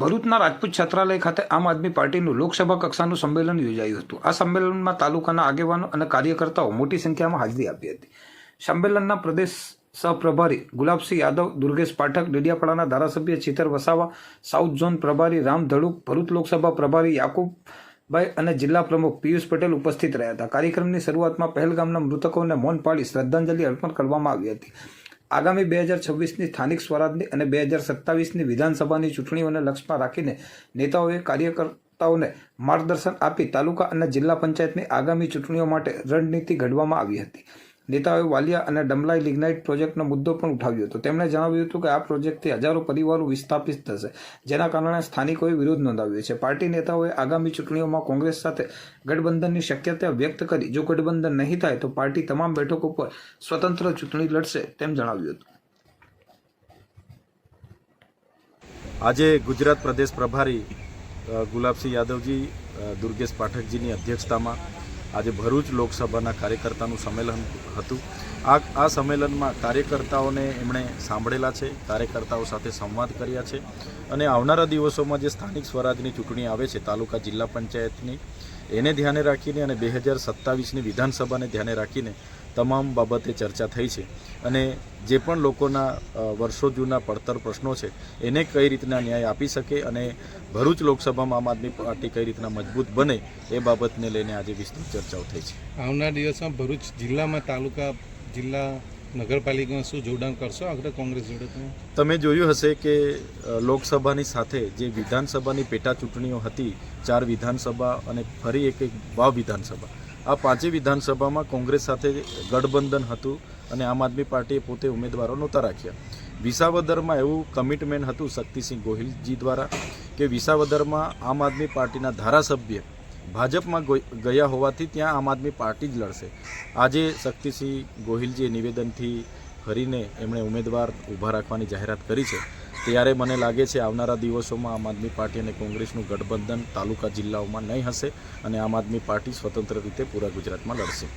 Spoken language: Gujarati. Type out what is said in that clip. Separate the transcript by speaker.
Speaker 1: ભરૂચના રાજપૂત છાત્રાલય ખાતે આમ આદમી પાર્ટીનું લોકસભા કક્ષાનું સંમેલન યોજાયું હતું. આ સંમેલનમાં તાલુકાના આગેવાનો અને કાર્યકર્તાઓ મોટી સંખ્યામાં હાજરી આપી હતી. સંમેલનના પ્રદેશ સહપ્રભારી ગુલાબસિંહ યાદવ, દુર્ગેશ પાઠક, ડેડિયાપાડાના ધારાસભ્ય ચિતર વસાવા, સાઉથ ઝોન પ્રભારી રામ ધડુક, ભરૂચ લોકસભા પ્રભારી યાકુબભાઈ અને જિલ્લા પ્રમુખ પિયુષ પટેલ ઉપસ્થિત રહ્યા હતા. કાર્યક્રમની શરૂઆતમાં પહેલગામના મૃતકોને મૌન પાડી શ્રદ્ધાંજલિ અર્પણ કરવામાં આવી હતી. આગામી બે હજાર છવ્વીસની સ્થાનિક સ્વરાજની અને બે હજાર સત્તાવીસની વિધાનસભાની ચૂંટણીઓને લક્ષમાં રાખીને નેતાઓએ કાર્યકર્તાઓને માર્ગદર્શન આપી તાલુકા અને જિલ્લા પંચાયતની આગામી ચૂંટણીઓ માટે રણનીતિ ઘડવામાં આવી હતી. નેતાઓએ વાલિયા અને ડમલાઈ લિગ્નાઇટ પ્રોજેક્ટનો મુદ્દો પણ ઉઠાવ્યો હતો. તેમણે જણાવ્યું હતું કે આ પ્રોજેક્ટથી હજારો પરિવારો વિસ્થાપિત થશે, જેના કારણે સ્થાનિકોએ વિરોધ નોંધાવ્યો છે. પાર્ટી નેતાઓએ આગામી ચૂંટણીઓમાં કોંગ્રેસ સાથે ગઠબંધનની શક્યતા વ્યક્ત કરી. જો ગઠબંધન નહીં થાય, તો પાર્ટી તમામ બેઠકો પર સ્વતંત્ર ચૂંટણી લડશે તેમ જણાવ્યું હતું.
Speaker 2: આજે ગુજરાત પ્રદેશ પ્રભારી ગુલાબસિંહ યાદવજી દુર્ગેશ પાઠકજીની અધ્યક્ષતામાં આજે ભરૂચ લોકસભાના કાર્યકર્તાનું સંમેલન હતું. આ આ સંમેલનમાં કાર્યકર્તાઓને એમણે સાંભળેલા છે, કાર્યકર્તાઓ સાથે સંવાદ કર્યા છે અને આવનારા દિવસોમાં જે સ્થાનિક સ્વરાજની ચૂંટણી આવે છે, તાલુકા જિલ્લા પંચાયતની, એને ધ્યાને રાખીને અને બે હજાર સત્તાવીસની વિધાનસભાને ધ્યાને રાખીને તમામ બાબતે ચર્ચા થઈ છે. અને જે પણ લોકોના વર્ષો જૂના પડતર પ્રશ્નો છે એને કઈ રીતના ન્યાય આપી શકે અને ભરૂચ લોકસભામાં આમ આદમી પાર્ટી કઈ રીતના મજબૂત બને એ બાબતને લઈને આજે વિસ્તૃત ચર્ચાઓ થઈ છે.
Speaker 3: આવનાર દિવસમાં ભરૂચ જિલ્લામાં તાલુકા જિલ્લા નગરપાલિકામાં શું જોડાણ કરશો? આગળ કોંગ્રેસ જોડે તમે?
Speaker 2: તમે જોયું હશે કે લોકસભાની સાથે જે વિધાનસભાની પેટા ચૂંટણીઓ હતી ચાર વિધાનસભા અને ફરી એક એક વાવ વિધાનસભા આ પાંચેય વિધાનસભામાં કોંગ્રેસ સાથે ગઠબંધન હતું અને આમ આદમી પાર્ટીએ પોતે ઉમેદવારો નહોતા રાખ્યા. વિસાવદરમાં એવું કમિટમેન્ટ હતું શક્તિસિંહ ગોહિલજી દ્વારા કે વિસાવદરમાં આમ આદમી પાર્ટીના ધારાસભ્ય ભાજપમાં ગયા હોવાથી ત્યાં આમ આદમી પાર્ટી જ લડશે. આજે શક્તિસિંહ ગોહિલજીએ નિવેદનથી ફરીને એમણે ઉમેદવાર ઊભા રાખવાની જાહેરાત કરી છે. ત્યારે મને લાગે છે આવનારા દિવસોમાં આમ આદમી પાર્ટી અને કોંગ્રેસનું ગઠબંધન તાલુકા જિલ્લાઓમાં નહીં હશે અને આમ આદમી પાર્ટી સ્વતંત્ર રીતે પૂરા ગુજરાતમાં લડશે.